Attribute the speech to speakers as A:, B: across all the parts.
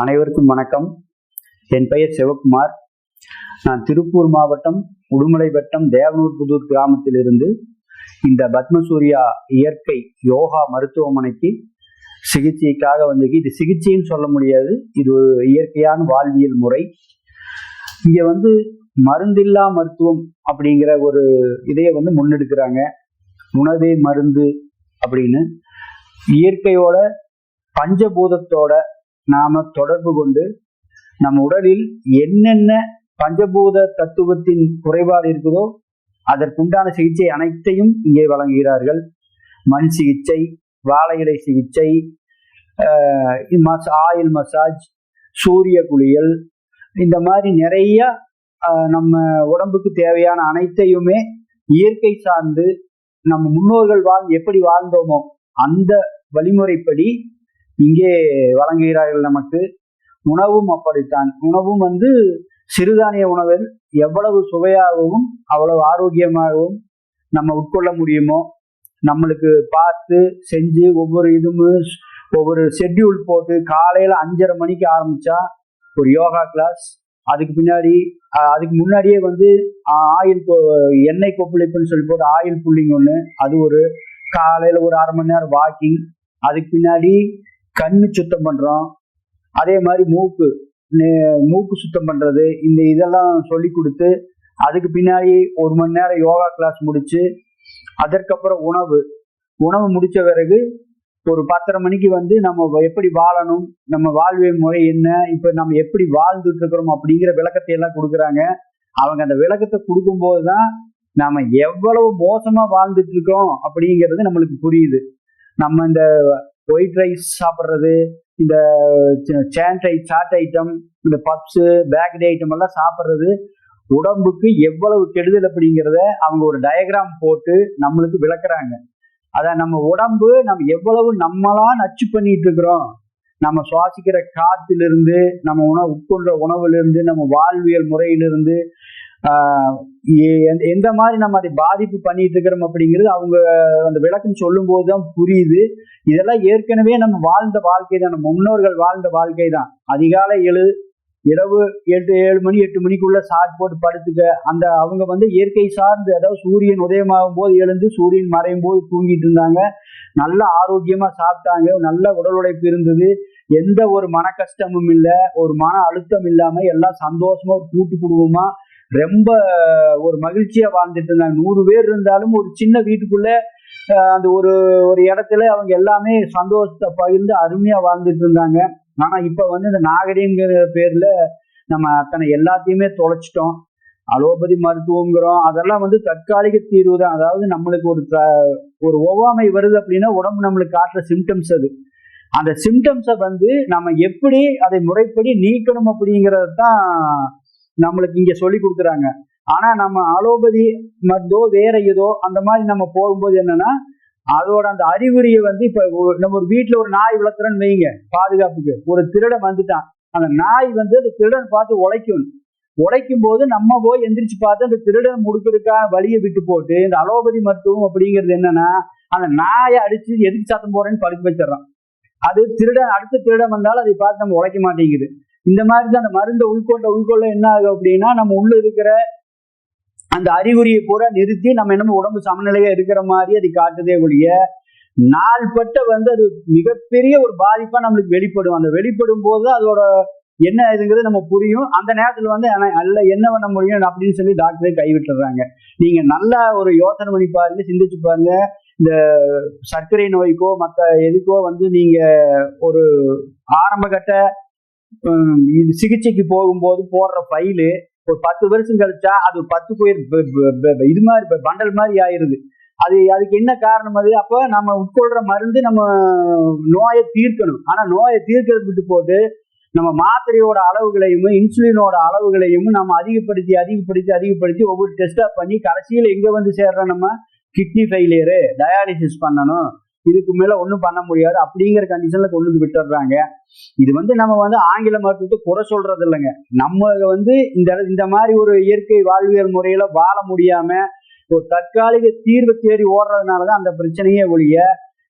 A: அனைவருக்கும் வணக்கம். என் பெயர் சிவகுமார். நான் திருப்பூர் மாவட்டம் உடுமலை வட்டம் தேவனூர் புதூர் கிராமத்திலிருந்து இந்த பத்மசூரியா இயற்கை யோகா மருத்துவமனைக்கு சிகிச்சைக்காக வந்து இது சிகிச்சைன்னு சொல்ல முடியாது. இது ஒரு இயற்கையான வாழ்வியல் முறை. இங்க வந்து மருந்தில்லா மருத்துவம் அப்படிங்கிற ஒரு இதையை வந்து முன்னெடுக்கிறாங்க. உணவே மருந்து அப்படின்னு. இயற்கையோட பஞ்சபூதத்தோட நாம தொடர்பு கொண்டு நம் உடலில் என்னென்ன பஞ்சபூத தத்துவத்தின் குறைபாடு இருக்குதோ அதற்குண்டான சிகிச்சை அனைத்தையும் இங்கே வழங்குகிறார்கள். மண் சிகிச்சை வாழை இலை சிகிச்சை ஆயில் மசாஜ் சூரிய குளியல் இந்த மாதிரி நிறைய ஆஹ், நம்ம உடம்புக்கு தேவையான அனைத்தையுமே இயற்கை சார்ந்து நம்ம முன்னோர்கள் வாழ் எப்படி வாழ்ந்தோமோ அந்த வழிமுறைப்படி இங்கே வழங்குகிறார்கள் நமக்கு. உணவும் அப்படித்தான். உணவும் வந்து சிறுதானிய உணவில் எவ்வளவு சுவையாகவும் அவ்வளவு ஆரோக்கியமாகவும் நம்ம உட்கொள்ள முடியுமோ நம்மளுக்கு பார்த்து செஞ்சு ஒவ்வொரு இதுவும் ஒவ்வொரு ஷெட்யூல் போட்டு காலையில் அஞ்சரை மணிக்கு ஆரம்பித்தா ஒரு யோகா கிளாஸ் அதுக்கு பின்னாடி அதுக்கு முன்னாடியே வந்து ஆயில் கொ- எண்ணெய் கொப்பளிப்புன்னு சொல்லி போட்டு ஆயில் புல்லிங் ஒன்று அது ஒரு காலையில் ஒரு அரை மணி நேரம் வாக்கிங் அதுக்கு பின்னாடி கண்ணு சுத்தம் பண்றோம். அதே மாதிரி மூக்கு மூக்கு சுத்தம் பண்றது இந்த இதெல்லாம் சொல்லி கொடுத்து அதுக்கு பின்னாடி ஒரு மணி நேரம் யோகா கிளாஸ் முடிச்சு அதற்கப்புறம் உணவு. உணவு முடிச்ச பிறகு ஒரு பத்தரை மணிக்கு வந்து நம்ம எப்படி வாழணும் நம்ம வாழ்வியல் முறை என்ன இப்ப நம்ம எப்படி வாழ்ந்துட்டு இருக்கிறோம் அப்படிங்கிற விளக்கத்தை எல்லாம் கொடுக்குறாங்க. அவங்க அந்த விளக்கத்தை கொடுக்கும்போது தான் நாம எவ்வளவு மோசமா வாழ்ந்துட்டு இருக்கோம் அப்படிங்கிறது நம்மளுக்கு புரியுது. நம்ம இந்த ஒயிட் ரைஸ் சாப்பிட்றது இந்த சேண்ட் ஐ சாட் ஐட்டம் இந்த பப்ஸு பேக்கரி ஐட்டம் எல்லாம் சாப்பிட்றது உடம்புக்கு எவ்வளவு கெடுதல் அப்படிங்கிறத அவங்க ஒரு டயக்ராம் போட்டு நம்மளுக்கு விளக்குறாங்க. அதான் நம்ம உடம்பு நம்ம எவ்வளவு நம்மளா நச்சு பண்ணிட்டு இருக்கிறோம். நம்ம சுவாசிக்கிற காத்திலிருந்து நம்ம உணவு உட்கொண்ட உணவுலேருந்து நம்ம வாழ்வியல் முறையிலிருந்து எந்த- மாதிரி நம்ம அதை பாதிப்பு பண்ணிட்டு இருக்கிறோம் அப்படிங்கிறது அவங்க அந்த விளக்கம் சொல்லும் போதுதான் புரியுது. இதெல்லாம் ஏற்கனவே நம்ம வாழ்ந்த வாழ்க்கை தான். நம்ம முன்னோர்கள் வாழ்ந்த வாழ்க்கை தான். அதிகாலை எழு இரவு எட்டு ஏழு மணி எட்டு மணிக்குள்ள சாட் போட்டு படுத்துக்க. அந்த அவங்க வந்து இயற்கை சார்ந்து அதாவது சூரியன் உதயமாகும் போது எழுந்து சூரியன் மறையும் போது தூங்கிட்டு இருந்தாங்க நல்ல ஆரோக்கியமா சாப்பிட்டாங்க. நல்ல உடல் உழைப்பு இருந்தது. எந்த ஒரு மன கஷ்டமும் இல்லை. ஒரு மன அழுத்தம் இல்லாம எல்லாம் சந்தோஷமா ஒரு கூட்டு குடும்பமா ரொம்ப ஒரு மகிழ்ச்சியா வாழ்ந்துட்டு இருந்தாங்க. நூறு பேர் இருந்தாலும் ஒரு சின்ன வீட்டுக்குள்ள அந்த ஒரு ஒரு இடத்துல அவங்க எல்லாமே சந்தோஷத்தை பகிர்ந்து அருமையா வாழ்ந்துட்டு இருந்தாங்க. ஆனா இப்ப வந்து இந்த நாகரீகங்கிற பேர்ல நம்ம அத்தனை எல்லாத்தையுமே தொலைச்சிட்டோம். அலோபதி மருத்துவங்கிறோம். அதெல்லாம் வந்து தற்காலிக தீர்வு தான். அதாவது நம்மளுக்கு ஒரு த- ஒரு ஒவ்வாமை வருது அப்படின்னா உடம்பு நம்மளுக்கு காட்டுற சிம்டம்ஸ் அது. அந்த சிம்டம்ஸை வந்து நம்ம எப்படி அதை முறைப்படி நீக்கணும் அப்படிங்கிறது தான் நம்மளுக்கு இங்க சொல்லி கொடுக்குறாங்க. ஆனா நம்ம அலோபதி மருந்தோ வேற ஏதோ அந்த மாதிரி நம்ம போகும்போது என்னன்னா அதோட அந்த அறிகுறியை வந்து இப்ப நம்ம ஒரு வீட்டுல ஒரு நாய் வளர்த்துறோன்னு வைங்க பாதுகாப்புக்கு. ஒரு திருடன் வந்துட்டான். அந்த நாய் வந்து அந்த திருடன் பார்த்து உழைக்கும். உழைக்கும் போது நம்ம போய் எந்திரிச்சு பார்த்து அந்த திருடன் முடுக்கிறதுக்காக வழியை விட்டு போட்டு இந்த அலோபதி மருத்துவம் அப்படிங்கிறது என்னன்னா அந்த நாயை அடிச்சு எதுக்கு சத்தம் போறேன்னு படுக்க வச்சிடறான். அது திருடன் அடுத்த திருடன் வந்தாலும் அதை பார்த்து நம்ம உழைக்க மாட்டேங்குது. இந்த மாதிரி தான் அந்த மருந்தை உள்கொண்ட உள்கொள்ள என்ன ஆகும் அப்படின்னா நம்ம உள்ள இருக்கிற அந்த அறிகுறியை பூரா நிறுத்தி நம்ம என்னமோ உடம்பு சமநிலையா இருக்கிற மாதிரி அது காட்டுதே ஒழிய நாள்பட்ட வந்து அது மிகப்பெரிய ஒரு பாதிப்பா நம்மளுக்கு வெளிப்படும். அந்த வெளிப்படும் போது அதோட என்ன இதுங்கிறது நம்ம புரியும். அந்த நேரத்துல வந்து அல்ல என்ன பண்ண முடியும் அப்படின்னு சொல்லி டாக்டரே கைவிட்டுறாங்க. நீங்க நல்லா ஒரு யோசனை பண்ணி பாருங்க சிந்திச்சு பாருங்க. இந்த சர்க்கரை நோய்க்கோ மற்ற எதுக்கோ வந்து நீங்க ஒரு ஆரம்ப கட்ட இது சிகிச்சைக்கு போகும்போது போடுற ஃபைலு ஒரு பத்து வருஷம் கழிச்சா அது பத்து பேர் இது மாதிரி பண்டல் மாதிரி ஆயிருது. அது அதுக்கு என்ன காரணம் அது? அப்போ நம்ம உட்கொள்ற மருந்து நம்ம நோயை தீர்க்கணும். ஆனா நோயை தீர்க்கிறது போது போட்டு நம்ம மாத்திரையோட அளவுகளையும் இன்சுலினோட அளவுகளையும் நம்ம அதிகப்படுத்தி அதிகப்படுத்தி அதிகப்படுத்தி ஒவ்வொரு டெஸ்டா பண்ணி கடைசியில் எங்க வந்து சேர்றோம் நம்ம? கிட்னி ஃபெயிலியரு டயாலிசிஸ் பண்ணணும். இதுக்கு மேல ஒன்றும் பண்ண முடியாது. அப்படிங்கிற கண்டிஷன்ல கொண்டு வந்து விட்டுடுறாங்க. இது வந்து நம்ம வந்து ஆங்கில மருத்துவத்தை குறை சொல்றது இல்லைங்க. நம்ம வந்து இந்த இந்த மாதிரி ஒரு இயற்கை வாழ்வியல் முறையில வாழ முடியாம ஒரு தற்காலிக தீர்வு தேடி ஓடுறதுனாலதான் அந்த பிரச்சனையே ஒழிய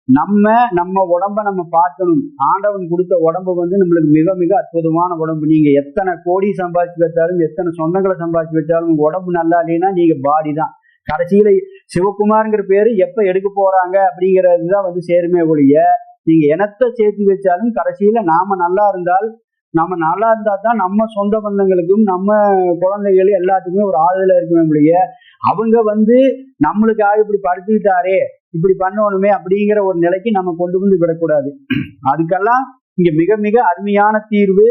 A: நம்ம நம்ம உடம்ப நம்ம பார்க்கணும். ஆண்டவன் கொடுத்த உடம்பு வந்து நம்மளுக்கு மிக மிக அற்புதமான உடம்பு. நீங்க எத்தனை கோடி சம்பாதிச்சு வச்சாலும் எத்தனை சொந்தங்களை சம்பாதிச்சு வச்சாலும் உடம்பு நல்லா இல்லைன்னா நீங்க பாடி தான் கடைசியில சிவகுமார்ங்கிற பேரு எப்ப எடுக்க போறாங்க அப்படிங்கிறது தான் வந்து சேருமே ஒழிய நீங்க எனத்தை சேர்த்து வச்சாலும் கடைசியில நாம நல்லா இருந்தால் நம்ம நல்லா இருந்தா தான் நம்ம சொந்த பந்தங்களுக்கும் நம்ம குழந்தைகள் எல்லாத்துக்குமே ஒரு ஆறுதலா இருக்குமே ஒழிய அவங்க வந்து நம்மளுக்காக இப்படி படுத்துக்கிட்டாரே இப்படி பண்ணணுமே அப்படிங்கிற ஒரு நிலைக்கு நம்ம கொண்டு வந்து விடக்கூடாது. அதுக்கெல்லாம் இங்க மிக மிக அருமையான தீர்வு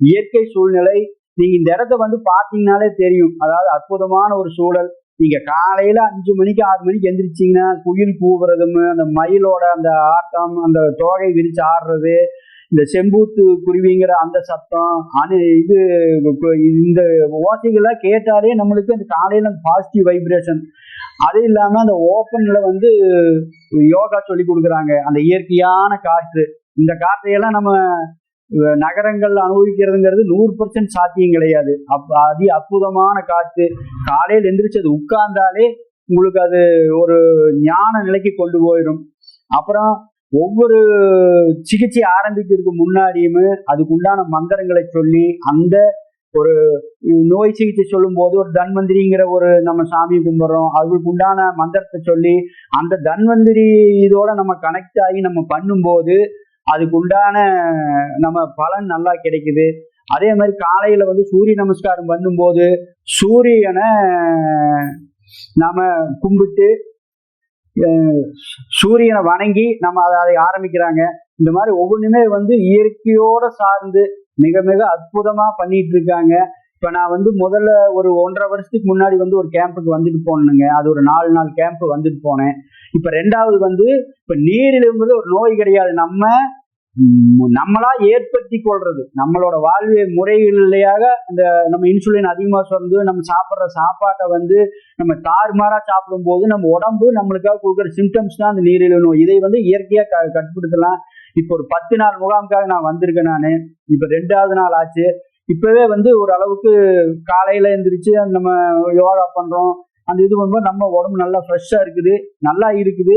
A: இயற்கை சூழ்நிலை. நீங்க இந்த இடத்த வந்து பாத்தீங்கன்னாலே தெரியும். அதாவது அற்புதமான ஒரு சூழல். நீங்க காலையில அஞ்சு மணிக்கு ஆறு மணிக்கு எந்திரிச்சிங்கன்னா குயில் கூவுறதும் அந்த மயிலோட அந்த ஆட்டம் அந்த தோகை விரிச்சு ஆடுறது இந்த செம்பூத்து குருவிங்கிற அந்த சத்தம் அணு இது இந்த ஓசைகள்லாம் கேட்டாலே நம்மளுக்கு அந்த காலையில பாசிட்டிவ் வைப்ரேஷன் அது இல்லாம அந்த ஓப்பன்ல வந்து யோகா சொல்லி கொடுக்குறாங்க. அந்த இயற்கையான காற்று. இந்த காற்றையெல்லாம் நம்ம நகரங்கள் அனுபவிக்கிறதுங்கிறது நூறு பர்சன்ட் சாத்தியம் கிடையாது. அப் அதி அற்புதமான காற்று. காலையில் எந்திரிச்சு அது உட்கார்ந்தாலே உங்களுக்கு அது ஒரு ஞான நிலைக்கு கொண்டு போயிடும். அப்புறம் ஒவ்வொரு சிகிச்சை ஆரம்பிக்கிறதுக்கு முன்னாடியுமே அதுக்கு உண்டான மந்திரங்களை சொல்லி அந்த ஒரு நோய் சிகிச்சை சொல்லும் போது ஒரு தன்வந்திரிங்கிற ஒரு நம்ம சாமி கும்பிட்றோம். அதுக்கு உண்டான மந்திரத்தை சொல்லி அந்த தன்வந்திரி இதோட நம்ம கனெக்ட் ஆகி நம்ம பண்ணும்போது அதுக்கு உண்டான நம்ம பலன் நல்லா கிடைக்குது. அதே மாதிரி காலையில வந்து சூரிய நமஸ்காரம் பண்ணும்போது சூரியனை நாம கும்பிட்டு சூரியனை வணங்கி நம்ம அதை அதை ஆரம்பிக்கிறாங்க. இந்த மாதிரி ஒவ்வொன்றுமே வந்து இயற்கையோட சார்ந்து மிக மிக அற்புதமா பண்ணிட்டு இருக்காங்க. இப்ப நான் வந்து முதல்ல ஒரு ஒன்றரை வருஷத்துக்கு முன்னாடி வந்து ஒரு கேம்புக்கு வந்துட்டு போனேங்க அது ஒரு நாலு நாள் கேம்ப் வந்துட்டு போனேன். இப்ப ரெண்டாவது வந்து இப்ப நீரிலிருந்து ஒரு நோய் கிடையாது. நம்ம நம்மளா ஏற்படுத்தி கொள்றது நம்மளோட வாழ்விய முறைகளையாக இந்த நம்ம இன்சுலின் அதிகமா சுரந்து நம்ம சாப்பிட்ற சாப்பாட்டை வந்து நம்ம தாறுமாறா சாப்பிடும் போது நம்ம உடம்பு நம்மளுக்காக கொடுக்குற சிம்டம்ஸ் தான் அந்த நீரிழிவு நோய். இதை வந்து இயற்கையா க கட்டுப்படுத்தலாம். இப்போ ஒரு பத்து நாள் முகாமுக்காக நான் வந்திருக்கேன் நான். இப்ப ரெண்டாவது நாள் ஆச்சு. இப்பவே வந்து ஒரு அளவுக்கு காலையில எந்திரிச்சு நம்ம யோகா பண்றோம். அந்த இது பண்ணும்போது நம்ம உடம்பு நல்லா ஃப்ரெஷ்ஷா இருக்குது. நல்லா இருக்குது.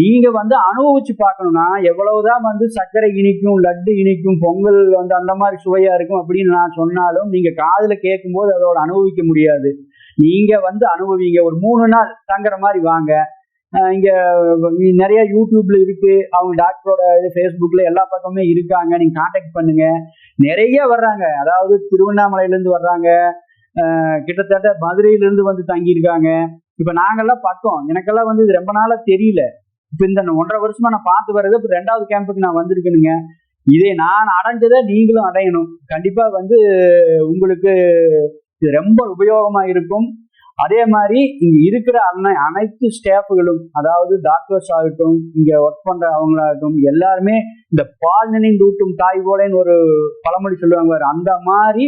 A: நீங்க வந்து அனுபவிச்சு பார்க்கணும்னா எவ்வளவுதான் வந்து சர்க்கரை இனிக்கும் லட்டு இனிக்கும் பொங்கல் வந்து அந்த மாதிரி சுவையா இருக்கும் அப்படின்னு நான் சொன்னாலும் நீங்க காதுல கேட்கும் போது அதோட அனுபவிக்க முடியாது. நீங்க வந்து அனுபவிங்க. ஒரு மூணு நாள் தங்குற மாதிரி வாங்க. இங்க நிறைய யூடியூப்ல இருக்கு. அவங்க டாக்டரோட இது ஃபேஸ்புக்ல எல்லா பக்கமே இருக்காங்க. நீங்க கான்டாக்ட் பண்ணுங்க. நிறைய வர்றாங்க. அதாவது திருவண்ணாமலையில இருந்து வர்றாங்க கிட்டத்தட்ட மதுரையில இருந்து வந்து தங்கியிருக்காங்க. இப்ப நாங்கெல்லாம் பக்கம் எனக்கெல்லாம் வந்து இது ரொம்ப நாளா தெரியல. இப்ப இந்த ஒன்றரை வருஷமா நான் பார்த்து வர்றது இப்ப ரெண்டாவது கேம்புக்கு நான் வந்திருக்கேனுங்க. இதை நான் அடைஞ்சதை நீங்களும் அடையணும். கண்டிப்பா வந்து உங்களுக்கு இது ரொம்ப உபயோகமா இருக்கும். அதே மாதிரி இங்க இருக்கிற அனை அனைத்து ஸ்டாஃபுகளும் அதாவது டாக்டர்ஸ் ஆகட்டும் இங்க ஒர்க் பண்ற அவங்களாகட்டும் எல்லாருமே இந்த பால் நினைந்தூட்டும் தாய் போலேன்னு ஒரு பழமொழி சொல்லுவாங்க அந்த மாதிரி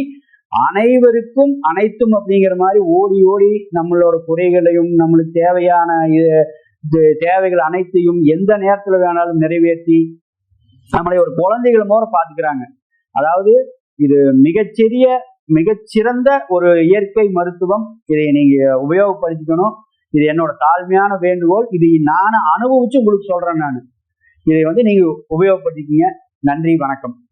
A: அனைவருக்கும் அனைத்தும் அப்படிங்கிற மாதிரி ஓடி ஓடி நம்மளோட குறைகளையும் நம்மளுக்கு தேவையான தேவைகள் அனைத்தையும் எந்த நேரத்துல வேணாலும் நிறைவேற்றி நம்மளை ஒரு குழந்தைகள் மூலம் பாத்துக்கிறாங்க அதாவது இது மிகச்சிறிய மிகச்சிறந்த ஒரு இயற்கை மருத்துவம். இதை நீங்க உபயோகப்படுத்திக்கணும். இது என்னோட தாழ்மையான வேண்டுகோள். இது நான் அனுபவிச்சு உங்களுக்கு சொல்றேன் நான். இதை வந்து நீங்க உபயோகப்படுத்திக்கிங்க. நன்றி வணக்கம்.